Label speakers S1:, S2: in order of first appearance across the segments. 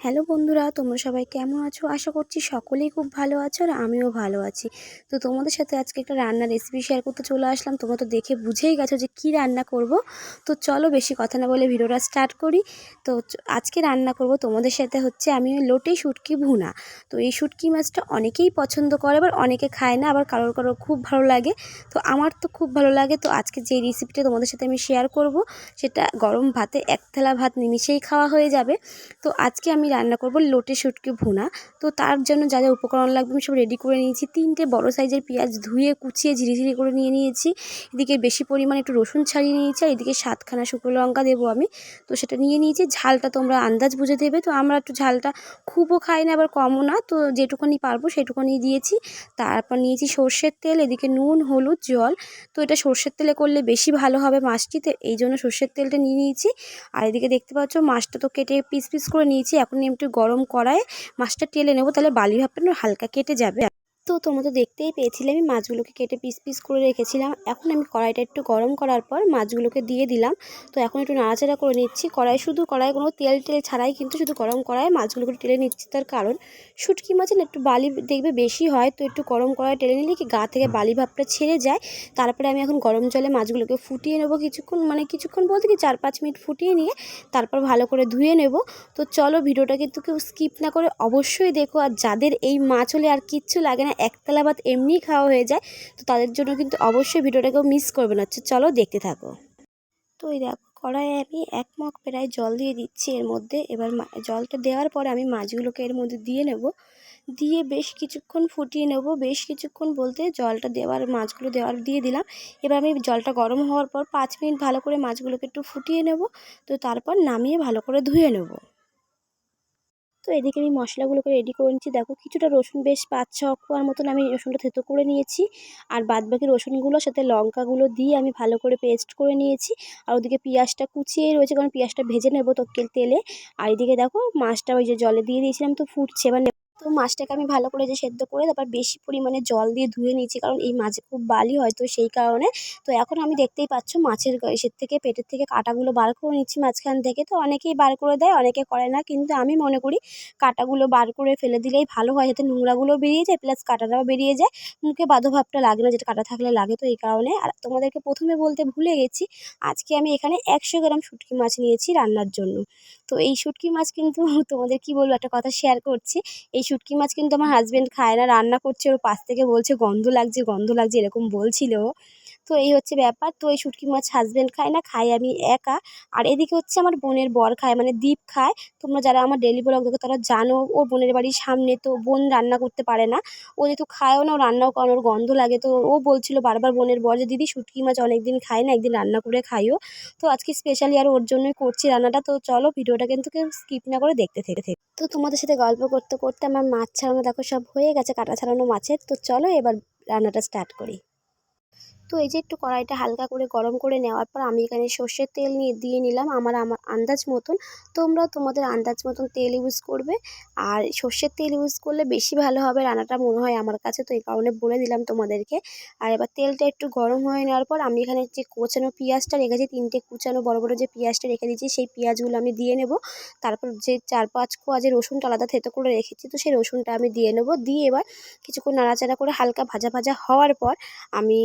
S1: Hello বন্ধুরা, তোমরা সবাই কেমন আছো? আশা করছি সকলেই খুব ভালো আছো আর আমিও ভালো আছি। তো তোমাদের সাথে আজকে একটা রান্নার রেসিপি শেয়ার করতে চলে আসলাম। তোমরা তো দেখে বুঝেই গেছো যে কি রান্না করব। তো চলো বেশি কথা না বলে ভিডিওটা স্টার্ট করি। তো আজকে রান্না করব তোমাদের সাথে হচ্ছে আমি লোটে শুটকি ভুনা। তো এই শুটকি মাছটা অনেকেই পছন্দ করে আবার অনেকে খায় না, আবার কারোর কারোর খুব ভালো লাগে। তো আমার তো খুব ভালো লাগে। তো আজকে যে রেসিপিটা তোমাদের সাথে আমি শেয়ার করব, সেটা গরম ভাতে এক থালা ভাত নিমিশেই খাওয়া হয়ে যাবে। তো আজকে আমি রান্না করব লোটে শুটকি ভুনা। তো তার জন্য যা যা উপকরণ লাগবে আমি সব রেডি করে নিয়েছি। তিনটে বড় সাইজের পেঁয়াজ ধুয়ে, কুচিয়ে, ঝিরিঝিরি করে নিয়ে নিয়েছি। এদিকে বেশি পরিমাণে একটু রসুন ছাড়িয়ে নিয়েছি আর এদিকে সাতখানা শুকনো লঙ্কা দেবো আমি। তো সেটা নিয়ে নিয়েছি। ঝালটা তোমরা আন্দাজ বুঝে দেবে। তো আমরা একটু ঝালটা খুবও খাই না, আবার কমও না। তো যেটুকুনি পারব সেটুকুনি দিয়েছি। তারপর নিয়েছি সর্ষের তেল, এদিকে নুন, হলুদ, জল। তো এটা সর্ষের তেলে করলে বেশি ভালো হবে মাছটিতে এই জন্য সর্ষের তেলটা নিয়ে নিয়েছি। আর এদিকে দেখতে পাচ্ছ মাছটা তো কেটে পিস পিস করে নিয়েছি। এখন একটু গরম করায় মাছটা টেলে নেব তাহলে বালি ভাবটা হালকা কেটে যাবে। তো তোমরা তো দেখতেই পেয়েছিলে আমি মাছগুলোকে কেটে পিস পিস করে রেখেছিলাম। এখন আমি কড়াইটা একটু গরম করার পর মাছগুলোকে দিয়ে দিলাম। তো এখন একটু নাড়াচাড়া করে নিচ্ছি। কড়াই শুধু কড়াই কোনো তেল টেল ছাড়াই কিন্তু শুধু গরম কড়ায় মাছগুলোকে টেলে নিচ্ছি। তার কারণ, শুটকি মাছে না একটু বালি দেখবে বেশি হয়, তো একটু গরম কড়াই টেলে নিলে কি গা থেকে বালি ভাবটা ছেড়ে যায়। তারপরে আমি এখন গরম জলে মাছগুলোকে ফুটিয়ে নেব কিছুক্ষণ মানে কিছুক্ষণ বলতে কি চার পাঁচ মিনিট ফুটিয়ে নিয়ে তারপর ভালো করে ধুয়ে নেব। তো চলো ভিডিওটা কিন্তু কেউ স্কিপ না করে অবশ্যই দেখো। আর যাদের এই মাছ হলে আর কিচ্ছু লাগে না একতলা ভাত এমনিই খাওয়া হয়ে যায়, তো তাদের জন্য কিন্তু অবশ্যই ভিডিওটা কেউ মিস করবে না। চলো দেখতে থাকো। তো এই দেখো, কড়াইয়ে আমি এক মগ প্রায় জল দিয়ে দিচ্ছি এর মধ্যে। এবার জলটা দেওয়ার পরে আমি মাছগুলোকে এর মধ্যে দিয়ে নেব। দিয়ে বেশ কিছুক্ষণ ফুটিয়ে নেব। বেশ কিছুক্ষণ বলতে জলটা দেওয়ার, মাছগুলো দেওয়ার দিয়ে দিলাম। এবার আমি জলটা গরম হওয়ার পর পাঁচ মিনিট ভালো করে মাছগুলোকে একটু ফুটিয়ে নেব। তো তারপর নামিয়ে ভালো করে ধুয়ে নেব। তো এদিকে আমি মশলাগুলোকে রেডি করে নিচ্ছি। দেখো কিছুটা রসুন বেশ পাঁচ, ছ কোয়ার মতন আমি রসুনটা থেতো করে নিয়েছি। আর বাদবাকি রসুনগুলোর সাথে লঙ্কাগুলো দিয়ে আমি ভালো করে পেস্ট করে নিয়েছি। আর ওদিকে পেঁয়াজটা কুচিয়ে রয়েছে, কারণ পেঁয়াজটা ভেজে নেব তো তেলে। আর এদিকে দেখো মাছটা ওই যে জলে দিয়ে দিয়েছিলাম, তো ফুটছে। এবার তো মাছটাকে আমি ভালো করে যে সেদ্ধ করে তারপর বেশি পরিমাণে জল দিয়ে ধুয়ে নিয়েছি, কারণ এই মাছে খুব বালি হয় তো সেই কারণে। তো এখন আমি দেখতেই পাচ্ছ মাছের ইসের থেকে পেটের থেকে কাঁটাগুলো বার করে নিচ্ছি মাঝখান থেকে। তো অনেকেই বার করে দেয়, অনেকে করে না, কিন্তু আমি মনে করি কাঁটাগুলো বার করে ফেলে দিলেই ভালো হয়, যাতে নোংরাগুলো বেরিয়ে যায়, প্লাস কাঁটাটাও বেরিয়ে যায়। মুখে বাধো ভাবটা লাগে না, যেটা কাঁটা থাকলে লাগে তো এই কারণে। আর তোমাদেরকে প্রথমে বলতে ভুলে গেছি, আজকে আমি এখানে একশো গ্রাম শুটকি মাছ নিয়েছি রান্নার জন্য। তো এই শুটকি মাছ কিন্তু তোমাদের কি বলব একটা কথা শেয়ার করছি এই শুটকি মাছ কিন্তু আমার হাজব্যান্ড খায় না, রান্না করছে, ওর পাশ থেকে বলছে, গন্ধ লাগছে গন্ধ লাগছে, এরকম বলছিল। তো এই হচ্ছে ব্যাপার। তো এই শুটকি মাছ হাজবেন্ড খায় না, খাই আমি একা। আর এদিকে হচ্ছে আমার বোনের বর খায় মানে দ্বীপ খায়। তোমরা যারা আমার ডেলি ব্লগ দেখো তারা জানো ওর বোনের বাড়ির সামনে তো বোন রান্না করতে পারে না। ও যেহেতু খায়ও না, ও রান্নাও করে ওর গন্ধ লাগে। তো ও বলছিল বারবার বোনের বর যে, দিদি, শুটকি মাছ অনেক দিন খাই না, একদিন রান্না করে খাইও। তো আজকে স্পেশালি আর ওর জন্যই করছি রান্নাটা। তো চলো ভিডিওটা কিন্তু কেউ স্কিপ না করে দেখতে থেকে থেকে। তো তোমাদের সাথে গল্প করতে করতে আমার মাছ ছাড়ানো দেখো সব হয়ে গেছে, কাটা ছাড়ানো মাছের। তো চলো এবার রান্নাটা স্টার্ট করি। তো এই যে একটু কড়াইটা হালকা করে গরম করে নেওয়ার পর আমি এখানে সর্ষের তেল নিয়ে দিয়ে নিলাম আমার আমার আন্দাজ মতন। তোমরা তোমাদের আন্দাজ মতন তেল ইউজ করবে। আর সর্ষের তেল ইউজ করলে বেশি ভালো হবে রান্নাটা মনে হয় আমার কাছে, তো এই কারণে বলে দিলাম তোমাদেরকে। আর এবার তেলটা একটু গরম হয়ে নেওয়ার পর আমি এখানে যে কোচানো পেঁয়াজটা রেখেছি, তিনটে কুচানো বড় বড় যে পেঁয়াজটা রেখে দিয়েছি, সেই পেঁয়াজগুলো আমি দিয়ে নেব। তারপর যে চার পাঁচ কোয়া যে রসুনটা আলাদা থেতো করে রেখেছি, তো সেই রসুনটা আমি দিয়ে নেব। দিয়ে এবার কিছুক্ষণ নাড়াচাড়া করে হালকা ভাজা ভাজা হওয়ার পর আমি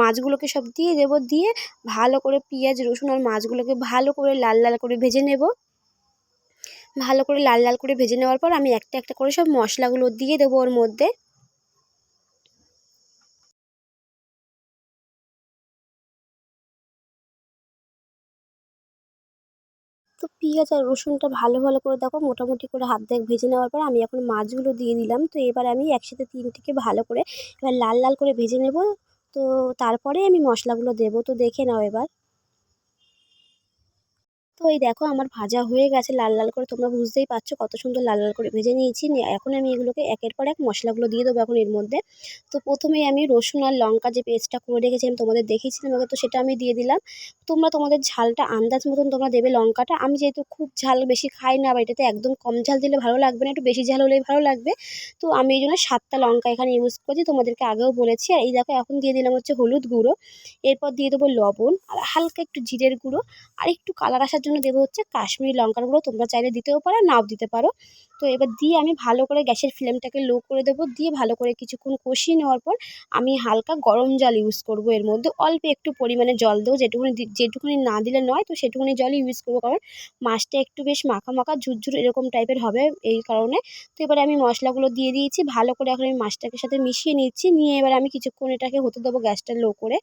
S1: মাছগুলোকে সব দিয়ে দেবো, দিয়ে ভালো করে পেঁয়াজ, রসুন আর মাছগুলোকে ভালো করে লাল লাল করে ভেজে নেব। ভালো করে লাল লাল করে ভেজে নেওয়ার পর আমি একটা একটা করে সব মশলাগুলো দিয়ে দেবো ওর মধ্যে। তো পেঁয়াজ আর রসুনটা ভালো ভালো করে দেখো মোটামুটি করে হাত দেখ ভেজে নেওয়ার পর আমি এখন মাছগুলো দিয়ে দিলাম। তো এবার আমি একসাথে তিনটিকে ভালো করে এবার লাল লাল করে ভেজে নেব। তো তারপরে আমি মশলাগুলো দেবো তো দেখে নাও এবার। তো এই দেখো আমার ভাজা হয়ে গেছে, লাল লাল করে তোমরা বুঝতেই পারছ কত সুন্দর লাল লাল করে ভেজে নিয়েছি। এখন আমি এগুলোকে একের পর এক মশলাগুলো দিয়ে দেবো এখন এর মধ্যে। তো প্রথমেই আমি রসুন আর লঙ্কা যে পেস্টটা করে রেখেছিলাম তোমাদের দেখিয়েছিলাম আগে, তো সেটা আমি দিয়ে দিলাম। তোমরা তোমাদের ঝালটা আন্দাজ মতন তোমরা দেবে লঙ্কাটা। আমি যেহেতু খুব ঝাল বেশি খাই না, বা এটাতে একদম কম ঝাল দিলে ভালো লাগবে না, একটু বেশি ঝাল হলেই ভালো লাগবে। তো আমি এই জন্য সাতটা লঙ্কা এখানে ইউজ করছি, তোমাদেরকে আগেও বলেছি। আর এই দেখো এখন দিয়ে দিলাম হচ্ছে হলুদ গুঁড়ো। এরপর দিয়ে দেবো লবণ, আর হালকা একটু জিরের গুঁড়ো, আর একটু কালার আসার জন্য জন্য দেবো হচ্ছে কাশ্মীরি লঙ্কার গুঁড়ো। তোমরা চাইলে দিতেও পারো, নাও দিতে পারো। তো এবার দিয়ে আমি ভালো করে গ্যাসের ফ্লেমটাকে লো করে দেবো। দিয়ে ভালো করে কিছুক্ষণ কষিয়ে নেওয়ার পর আমি হালকা গরম জল ইউজ করব এর মধ্যে। অল্প একটু পরিমাণে জল দেবো। যেটুকুনি যেটুকুনি না দিলে নয়, তো সেটুকুনি জলই ইউজ করব কারণ মাছটা একটু বেশ মাখা মাখা, ঝুরঝুর এরকম টাইপের হবে এই কারণে। তো এবারে আমি মশলাগুলো দিয়ে দিয়েছি। ভালো করে এখন আমি মাছটাকে সাথে মিশিয়ে নিচ্ছি। নিয়ে এবার আমি কিছুক্ষণ এটাকে হতে দেবো গ্যাসটা লো করে।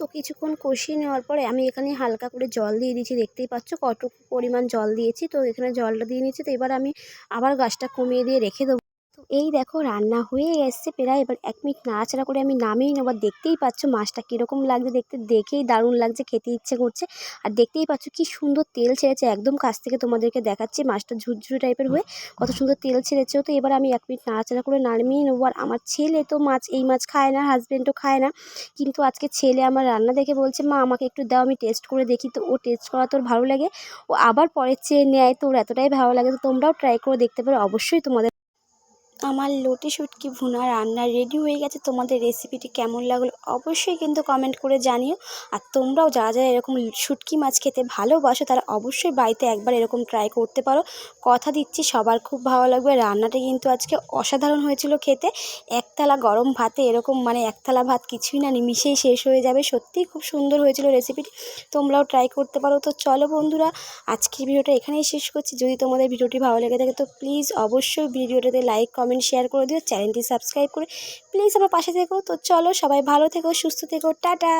S1: তো কিছুক্ষণ কষিয়ে নেওয়ার পরে আমি এখানে হালকা করে জল দিয়ে দিয়েছি। দেখতেই পাচ্ছ কত পরিমাণ জল দিয়েছি। তো এখানে জলটা দিয়ে নিচ্ছি তো এবার আমি আবার গাছটা কমিয়ে দিয়ে রেখে দেবো। তো এই দেখো রান্না হয়ে এসছে প্রায়। এবার এক মিনিট নাড়াচাড়া করে আমি নামিয়ে নেব। দেখতেই পাচ্ছ মাছটা কীরকম লাগছে দেখতে। দেখেই দারুণ লাগছে, খেতে ইচ্ছে করছে। আর দেখতেই পাচ্ছ কি সুন্দর তেল ছেড়েছে একদম কাছ থেকে তোমাদেরকে দেখাচ্ছি মাছটা ঝুরঝুরি টাইপের হয়ে। কত সুন্দর তেল ছেড়েছে তো। এবার আমি এক মিনিট নাড়াচাড়া করে নামিয়ে নেব। আর আমার ছেলে তো মাছ, এই মাছ খায় না হাজব্যান্ডও খায় না। কিন্তু আজকে ছেলে আমার রান্না দেখে বলছে, মা, আমাকে একটু দাও, আমি টেস্ট করে দেখি তো। ও টেস্ট করা তোর ভালো লাগে? ও আবার পরের চেয়ে নেয়। তো ওর এতটাই ভালো লাগে, তো তোমরাও ট্রাই করে দেখতে পারো। অবশ্যই তোমাদের আমার লোটে শুটকি ভুনা রান্না রেডি হয়ে গেছে। তোমাদের রেসিপিটি কেমন লাগল অবশ্যই কিন্তু কমেন্ট করে জানিও। আর তোমরাও যারা যারা এরকম শুটকি মাছ খেতে ভালোবাসো, তারা অবশ্যই বাড়িতে একবার এরকম ট্রাই করতে পারো। কথা দিচ্ছি, সবার খুব ভালো লাগবে। রান্নাটা কিন্তু আজকে অসাধারণ হয়েছিল খেতে। একতলা গরম ভাতে এরকম মানে একতলা ভাত কিছুই না নিমিশেই শেষ হয়ে যাবে। সত্যিই খুব সুন্দর হয়েছিল রেসিপিটি তোমরাও ট্রাই করতে পারো। তো চলো বন্ধুরা, আজকের ভিডিওটা এখানেই শেষ করছি। যদি তোমাদের ভিডিওটি ভালো লেগে থাকে, তো প্লিজ অবশ্যই ভিডিওটাতে লাইক কমেন্ট শেয়ার করে দিও চ্যানেলটি সাবস্ক্রাইব করে প্লিজ আমার পাশে থেকো। তো চলো সবাই ভালো থেকো, সুস্থ থেকো, টাটা!